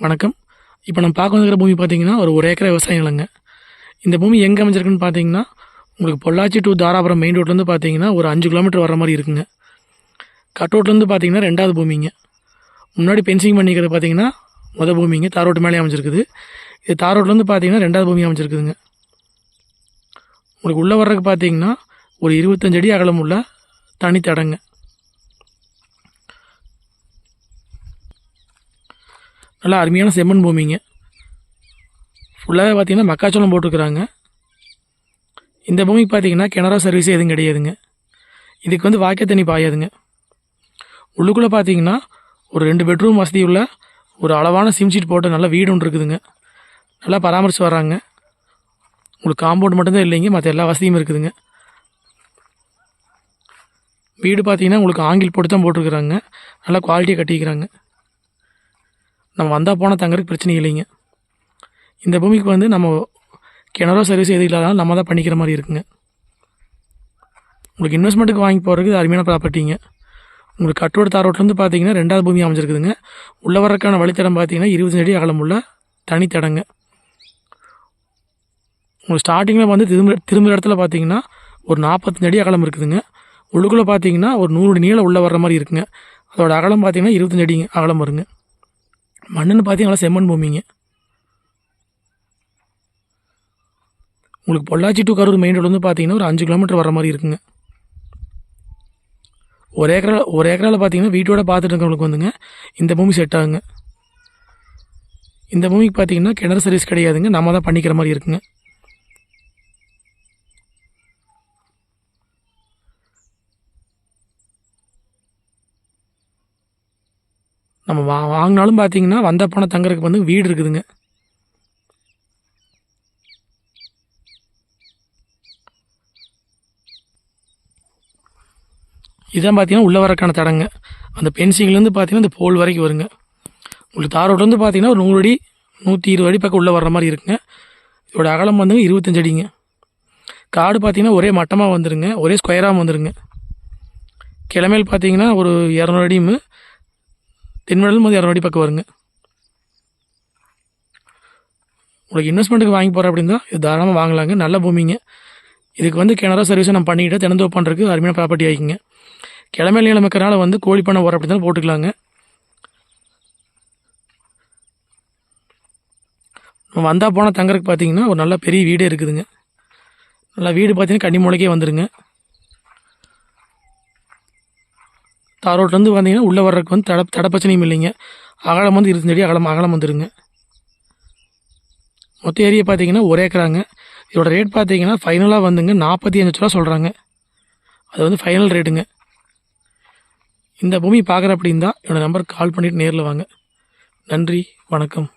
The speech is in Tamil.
வணக்கம். இப்போ நம்ம பார்க்க வந்துக்கிற பூமி பார்த்தீங்கன்னா ஒரு ஒரு ஏக்கர் விவசாய நிலங்க இந்த பூமி எங்கே அமைஞ்சிருக்குன்னு பார்த்தீங்கன்னா உங்களுக்கு பொள்ளாச்சி டு தாராபுரம் மெயின் ரோட்லேருந்து பார்த்தீங்கன்னா ஒரு அஞ்சு கிலோமீட்டர் வர மாதிரி இருக்குங்க. கட் ரோட்லேருந்து பார்த்தீங்கன்னா ரெண்டாவது பூமிங்க. முன்னாடி பென்சிங் பண்ணிக்கிறது பார்த்தீங்கன்னா முத பூமிங்க. தார் ரோட்டு மேலே அமைஞ்சிருக்குது. இது தார் ரோட்லேருந்து பார்த்தீங்கன்னா ரெண்டாவது பூமி அமைஞ்சிருக்குதுங்க. உங்களுக்கு உள்ளே வர்றதுக்கு பார்த்தீங்கன்னா ஒரு இருபத்தஞ்சடி அடி அகலம் உள்ள நல்லா அருமையான செம்மண் பூமிங்க. ஃபுல்லாகவே பார்த்தீங்கன்னா மக்காச்சோளம் போட்டிருக்குறாங்க. இந்த பூமிக்கு பார்த்தீங்கன்னா கிணறா சர்வீஸ் எதுவும் கிடையாதுங்க. இதுக்கு வந்து வாய்க்கால் தண்ணி பாயாதுங்க. உள்ளுக்குள்ளே பார்த்தீங்கன்னா ஒரு ரெண்டு பெட்ரூம் வசதி உள்ள ஒரு அளவான சிம் சீட் போட்ட நல்ல வீடு ஒன்று இருக்குதுங்க. நல்லா பராமரித்து வர்றாங்க. உங்களுக்கு காம்பவுண்ட் மட்டும்தான் இல்லைங்க மற்ற எல்லா வசதியும் இருக்குதுங்க. வீடு பார்த்தீங்கன்னா உங்களுக்கு ஆங்கில் போட்டு தான் போட்டிருக்குறாங்க. நல்லா குவாலிட்டியாக கட்டிக்கிறாங்க. நம்ம வந்தால் போனால் தங்குறதுக்கு பிரச்சனை இல்லைங்க. இந்த பூமிக்கு வந்து நம்ம கிணறோ சர்வீஸ் எது இல்லாதாலும் நம்ம தான் பண்ணிக்கிற மாதிரி இருக்குங்க. உங்களுக்கு இன்வெஸ்ட்மெண்ட்டுக்கு வாங்கி போகிறதுக்கு இது அருமையான ப்ராப்பர்ட்டிங்க உங்களுக்கு கட்டோட தாரோட்லேருந்து பார்த்தீங்கன்னா ரெண்டாவது பூமி அமைஞ்சிருக்குதுங்க. உள்ள வரக்கான வழித்தடம் பார்த்தீங்கன்னா இருபது அடி அகலமுள்ள தனித்தடங்க உங்களுக்கு ஸ்டார்டிங்கில் வந்து திரும்ப திரும்புகிற இடத்துல பார்த்தீங்கன்னா ஒரு நாற்பத்தஞ்சு அடி அகலம் இருக்குதுங்க. உள்ளுக்குள்ளே பார்த்தீங்கன்னா ஒரு நூறு நீளம் உள்ளே வர்ற மாதிரி இருக்குங்க. அதோட அகலம் பார்த்தீங்கன்னா இருபத்தஞ்சு அடி அகலம் வருங்க. மண்ணுன்னு பார்த்தீங்கன்னா செம்மண் பூமிங்க. உங்களுக்கு Pollachi to Karur main road வந்து பார்த்தீங்கன்னா ஒரு அஞ்சு கிலோமீட்டர் வர மாதிரி இருக்குங்க. ஒரு ஏக்கரா ஒரு ஏக்கரால் பார்த்தீங்கன்னா வீட்டோட பார்த்துட்டு இருக்கவங்களுக்கு வந்துங்க இந்த பூமி செட் ஆகுங்க. இந்த பூமிக்கு பார்த்தீங்கன்னா கிணறு சர்வீஸ் கிடையாதுங்க நம்ம தான் பண்ணிக்கிற மாதிரி இருக்குங்க. நம்ம வா வாங்கினாலும் பார்த்தீங்கன்னா வந்த பணம் தங்குறதுக்கு வந்து வீடு இருக்குதுங்க. இதான் பார்த்தீங்கன்னா உள்ளே வரக்கான தடங்க. அந்த பென்சிங்லேருந்து பார்த்தீங்கன்னா இந்த போல் வரைக்கும் வருங்க. உங்களுக்கு தார் ரோட்லேருந்து பார்த்தீங்கன்னா ஒரு நூறு அடி நூற்றி இருபது அடி பக்கம் உள்ளே வர்ற மாதிரி இருக்குங்க. இதோட அகலம் வந்துங்க இருபத்தஞ்சு அடிங்க. காடு பார்த்திங்கன்னா ஒரே மட்டமாக வந்துருங்க ஒரே ஸ்கொயராக வந்துருங்க. கிழமையில் பார்த்தீங்கன்னா ஒரு இரநூறு அடியும் தென்மடலும் வந்து இரநூறு பக்கம் வருங்க. உங்களுக்கு இன்வெஸ்ட்மெண்ட்டுக்கு வாங்கி போகிற அப்படின்னா இது தாராளமாக வாங்கலாங்க. நல்ல பூமிங்க. இதுக்கு வந்து கிணறா சர்வீஸை நம்ம பண்ணிக்கிட்டு தினந்தோ பண்ணுறதுக்கு அருமையான ப்ராப்பர்ட்டி ஆகிக்குங்க கிழமையில் நிலம் இருக்கிறனால வந்து கோழி பண்ண போகிற அப்படி தான் போட்டுக்கலாங்க. நம்ம வந்தால் போனால் தங்கறதுக்கு பார்த்தீங்கன்னா ஒரு நல்ல பெரிய வீடே இருக்குதுங்க. நல்லா வீடு பார்த்தீங்கன்னா கன்னி மூலைக்கே தார் ரோட்லேருந்து வந்தீங்கன்னா உள்ளே வர்றதுக்கு வந்து தட தட பிரச்சனையும் இல்லைங்க. அகலம் வந்து இருபத்தஞ்சு அகலம் அகலம் வந்துடுங்க மொத்த ஏரியா பார்த்தீங்கன்னா ஒரு ஏக்கராங்க. இதோட ரேட் பார்த்தீங்கன்னா ஃபைனலாக வந்துங்க. நாற்பத்தி அஞ்சு ரூபா சொல்கிறாங்க அது வந்து ஃபைனல் ரேட்டுங்க இந்த பூமி பார்க்குற அப்படின் இருந்தால் என்னோடய நம்பருக்கு கால் பண்ணிவிட்டு நேரில் வாங்க. நன்றி வணக்கம்.